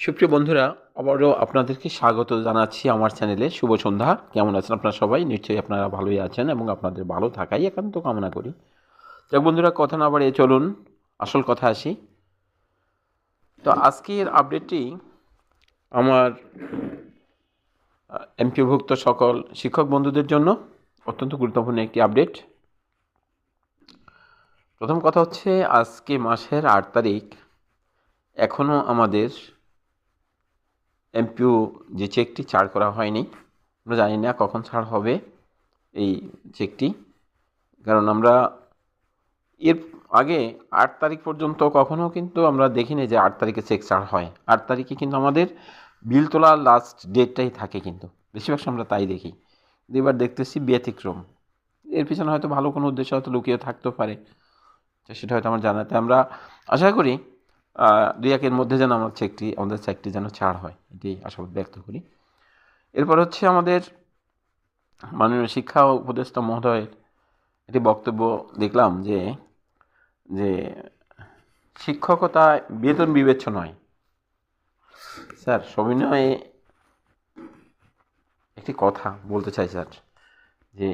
সুপ্রিয় বন্ধুরা, আবারও আপনাদেরকে স্বাগত জানাচ্ছি আমার চ্যানেলে। শুভ সন্ধ্যা। কেমন আছেন আপনারা সবাই? নিশ্চয়ই আপনারা ভালোই আছেন এবং আপনাদের ভালো থাকাই একান্ত কামনা করি। যাক বন্ধুরা, কথা না বাড়িয়ে চলুন, আসল কথা আসি। তো আজকের আপডেটটি আমার এমপিভুক্ত সকল শিক্ষক বন্ধুদের জন্য অত্যন্ত গুরুত্বপূর্ণ একটি আপডেট প্রথম কথা হচ্ছে, আজকে মাসের আট তারিখ। এখনও আমাদের এমপিও যে চেকটি ছাড় করা হয়নি, আমরা জানি না কখন ছাড় হবে এই চেকটি কারণ আমরা এর আগে আট তারিখ পর্যন্ত কখনও কিন্তু আমরা দেখিনি যে আট তারিখে চেক ছাড় হয়। আট তারিখে কিন্তু আমাদের বিল তোলার লাস্ট ডেটটাই থাকে কিন্তু। বেশিরভাগ আমরা তাই দেখি। এবার দেখতেছি ব্যতিক্রম। এর পিছনে হয়তো ভালো কোনো উদ্দেশ্য হয়তো লুকিয়ে থাকতেও পারে। সেটা হয়তো আমার জানাতে আমরা আশা করি দুই একের মধ্যে যেন আমার চেকটি আমাদের চেকটি যেন ছাড় হয়, এটি আশাবাদ ব্যক্ত করি। এরপর হচ্ছে আমাদের মাননীয় শিক্ষা উপদেষ্টা মহোদয়ের একটি বক্তব্য দেখলাম যে যে শিক্ষকতায় বেতন বিবেচ্য নয় স্যার, সবিনয়ে একটি কথা বলতে চাই, স্যার, যে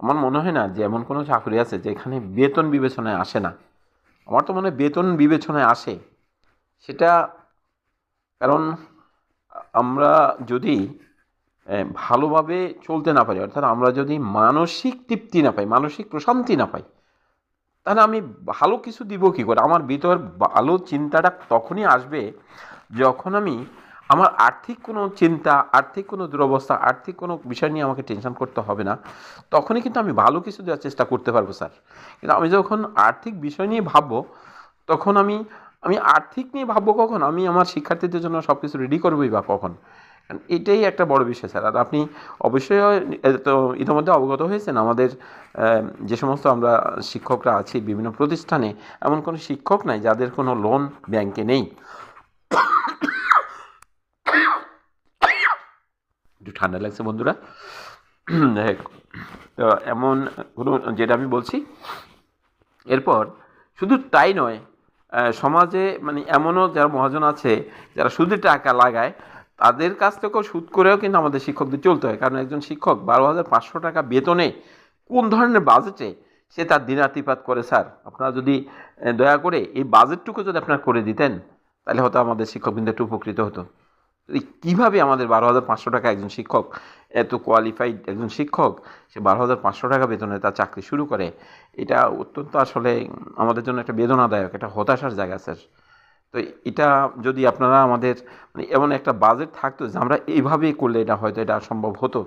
আমার মনে হয় না যে এমন কোনো চাকরি আছে যেখানে বেতন বিবেচনায় আসে না। আমার তো মনে হয় বেতন বিবেচনায় আসে। সেটা কারণ আমরা যদি ভালোভাবে চলতে না পারি, অর্থাৎ আমরা যদি মানসিক তৃপ্তি না পাই, মানসিক প্রশান্তি না পাই, তাহলে আমি ভালো কিছু দিব কী করে? আমার ভিতর ভালো চিন্তাটা তখনই আসবে যখন আমি আমার আর্থিক কোনো চিন্তা, আর্থিক কোনো দুরবস্থা, আর্থিক কোনো বিষয় নিয়ে আমাকে টেনশন করতে হবে না, তখনই কিন্তু আমি ভালো কিছু দেওয়ার চেষ্টা করতে পারব, স্যার। কিন্তু আমি যখন আর্থিক বিষয় নিয়ে ভাববো, তখন আমি আমি আর্থিক নিয়ে ভাববো কখন? আমি আমার শিক্ষার্থীদের জন্য সব কিছু রেডি করবোই বা কখন? এটাই একটা বড় বিষয় স্যার আর আপনি অবশ্যই তো ইতিমধ্যে অবগত হয়েছেন, আমাদের যে সমস্ত আমরা শিক্ষকরা আছি বিভিন্ন প্রতিষ্ঠানে, এমন কোনো শিক্ষক নাই যাদের কোনো লোন ব্যাংকে নেই। একটু ঠান্ডা লাগছে বন্ধুরা। তো এমন কোনো, যেটা আমি বলছি, এরপর শুধু তাই নয় সমাজে মানে এমনও যারা মহাজন আছে, যারা সুদে টাকা লাগায়, তাদের কাছ থেকেও সুদ করেও কিন্তু আমাদের শিক্ষকদের চলতে হয়। কারণ একজন শিক্ষক বারো হাজার পাঁচশো টাকা বেতনে কোন ধরনের বাজেটে সে তার দিনাতিপাত করে, স্যার? আপনারা যদি দয়া করে এই বাজেটটুকু যদি আপনারা করে দিতেন, তাহলে হয়তো আমাদের শিক্ষকবৃন্দ একটু উপকৃত হতো। কীভাবে আমাদের বারো হাজার পাঁচশো টাকা একজন শিক্ষক এত কোয়ালিফাইড একজন শিক্ষক, সে বারো হাজার পাঁচশো টাকা বেতনে তার চাকরি শুরু করে, এটা অত্যন্ত আসলে আমাদের জন্য একটা বেদনাদায়ক, একটা হতাশার জায়গা স্যার। তো এটা যদি আপনারা আমাদের মানে এমন একটা বাজেট থাকতো যে আমরা এইভাবেই করলে এটা হয়তো এটা সম্ভব হতো,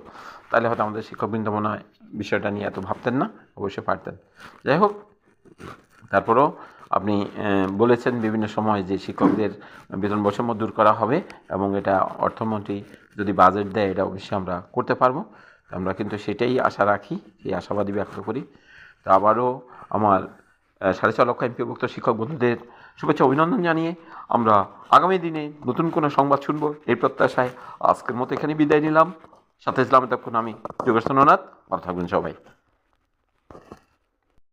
তাহলে হয়তো আমাদের শিক্ষকবৃন্দ মনে হয় বিষয়টা নিয়ে এত ভাবতেন না, অবশ্যই পারতেন। যাই হোক, তারপরেও আপনি বলেছেন বিভিন্ন সময় যে শিক্ষকদের বেতন বৈষম্য দূর করা হবে এবং এটা অর্থমন্ত্রী যদি বাজেট দেয়, এটা অবশ্যই আমরা করতে পারব। আমরা কিন্তু সেটাই আশা রাখি এই আশাবাদী ব্যক্ত করি। তো আবারও আমার সাড়ে ছ লক্ষ এমপিভুক্ত শিক্ষক বন্ধুদের শুভেচ্ছা অভিনন্দন জানিয়ে আমরা আগামী দিনে নতুন কোনো সংবাদ শুনব এই প্রত্যাশায় আজকের মতো এখানে বিদায় নিলাম। সাথে ইসলাম তখন আমি যোগেশ ভালো থাকবেন সবাই।